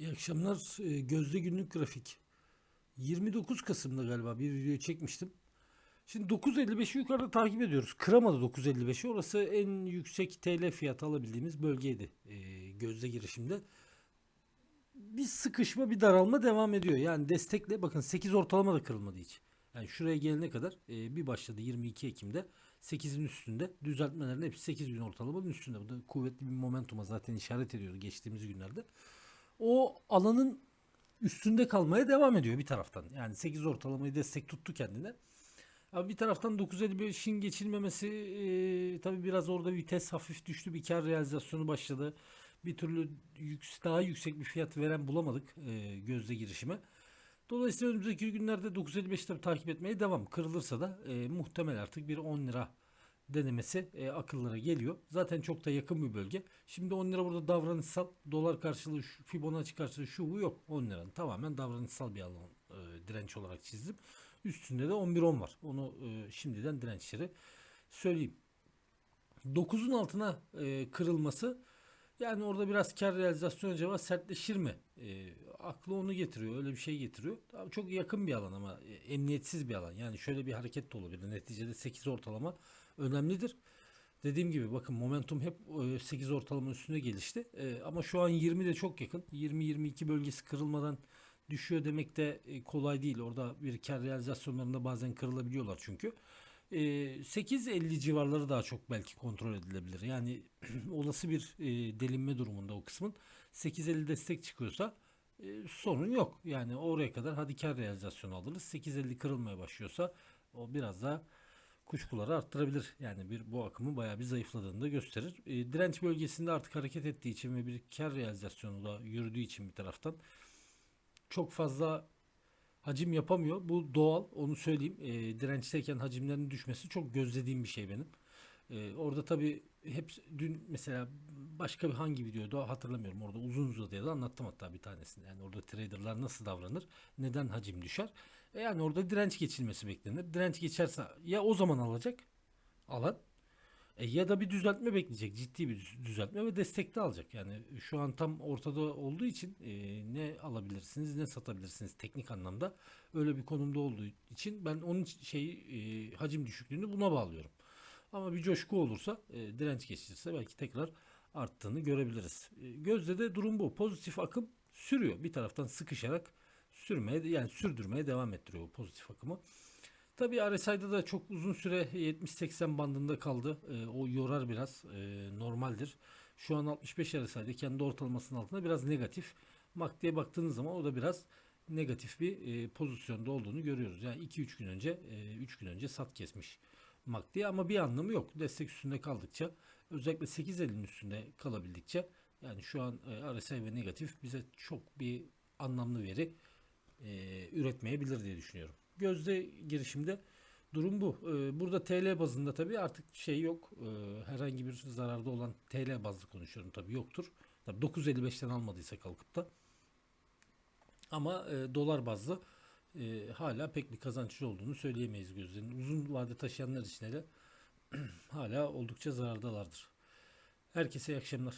İyi akşamlar. Ee, Gözde günlük grafik. 29 Kasım'da galiba bir video çekmiştim. Şimdi 9.55'i yukarıda takip ediyoruz. Kıramadı 9.55'i. Orası en yüksek TL fiyatı alabildiğimiz bölgeydi. Ee, Gözde girişimde. Bir sıkışma bir daralma devam ediyor. Yani destekle bakın 8 ortalama da kırılmadı hiç. Yani şuraya gelene kadar e, bir başladı 22 Ekim'de 8'in üstünde düzeltmelerin hepsi 8 gün ortalamanın üstünde. Bu da kuvvetli bir momentuma zaten işaret ediyordu geçtiğimiz günlerde. O alanın üstünde kalmaya devam ediyor bir taraftan. Yani 8 ortalamayı destek tuttu kendine. Ama bir taraftan 955'in geçilmemesi e, tabii biraz orada vites hafif düştü. Bir kar realizasyonu başladı. Bir türlü yük, daha yüksek bir fiyat veren bulamadık e, gözde girişime. Dolayısıyla önümüzdeki günlerde 955 tabii takip etmeye devam. Kırılırsa da e, muhtemel artık bir 10 lira denemesi e, akıllara geliyor. Zaten çok da yakın bir bölge. Şimdi 10 lira burada davranışsal dolar karşılığı Fibonacci karşılığı şu bu yok 10 liranın. Tamamen davranışsal bir alan e, direnç olarak çizdim. Üstünde de 11-10 var. Onu e, şimdiden dirençleri söyleyeyim. 9'un altına e, kırılması yani orada biraz kar realizasyonu acaba sertleşir mi? E, aklı onu getiriyor. Öyle bir şey getiriyor. Tabii çok yakın bir alan ama e, emniyetsiz bir alan. Yani şöyle bir hareket de olabilir. Neticede 8 ortalama önemlidir. Dediğim gibi bakın momentum hep e, 8 ortalama üstünde gelişti. E, ama şu an 20 de çok yakın. 20-22 bölgesi kırılmadan düşüyor demek de e, kolay değil. Orada bir kar realizasyonlarında bazen kırılabiliyorlar çünkü. E, 8.50 civarları daha çok belki kontrol edilebilir. Yani olası bir e, delinme durumunda o kısmın 8.50 destek çıkıyorsa e, sorun yok. Yani oraya kadar hadi kar realizasyonu alırız. 8.50 kırılmaya başlıyorsa o biraz daha kuşkuları arttırabilir. Yani bir bu akımın bayağı bir zayıfladığını da gösterir. E, direnç bölgesinde artık hareket ettiği için ve bir kar realizasyonu da yürüdüğü için bir taraftan çok fazla hacim yapamıyor. Bu doğal onu söyleyeyim. E, dirençteyken hacimlerin düşmesi çok gözlediğim bir şey benim. E, orada tabii hep dün mesela başka bir hangi videoda hatırlamıyorum. Orada uzun uzadıya da anlattım hatta bir tanesini. Yani orada traderlar nasıl davranır? Neden hacim düşer? E yani orada direnç geçilmesi beklenir. Direnç geçerse ya o zaman alacak alan e ya da bir düzeltme bekleyecek. Ciddi bir düz- düzeltme ve destekte alacak. Yani şu an tam ortada olduğu için e, ne alabilirsiniz ne satabilirsiniz teknik anlamda. Öyle bir konumda olduğu için ben onun şey e, hacim düşüklüğünü buna bağlıyorum. Ama bir coşku olursa e, direnç geçirse belki tekrar arttığını görebiliriz. E, gözde de durum bu. Pozitif akım sürüyor. Bir taraftan sıkışarak sürmeye yani sürdürmeye devam ettiriyor o pozitif akımı. Tabii RSI'da da çok uzun süre 70-80 bandında kaldı. E, o yorar biraz. E, normaldir. Şu an 65 RSI'de kendi ortalamasının altında biraz negatif. MACD'ye baktığınız zaman o da biraz negatif bir e, pozisyonda olduğunu görüyoruz. Yani 2-3 gün önce 3 gün önce sat kesmiş MACD ama bir anlamı yok. Destek üstünde kaldıkça özellikle 8.50'nin üstünde kalabildikçe yani şu an e, RSI ve negatif bize çok bir anlamlı veri e, üretmeyebilir diye düşünüyorum. Gözde girişimde durum bu. E, burada TL bazında tabii artık şey yok. E, herhangi bir zararda olan TL bazlı konuşuyorum tabii yoktur. Tabii 9.55'ten almadıysa kalkıp da. Ama e, dolar bazlı e, hala pek bir kazançlı olduğunu söyleyemeyiz gözlerin. Uzun vade taşıyanlar için hele hala oldukça zarardalardır. Herkese iyi akşamlar.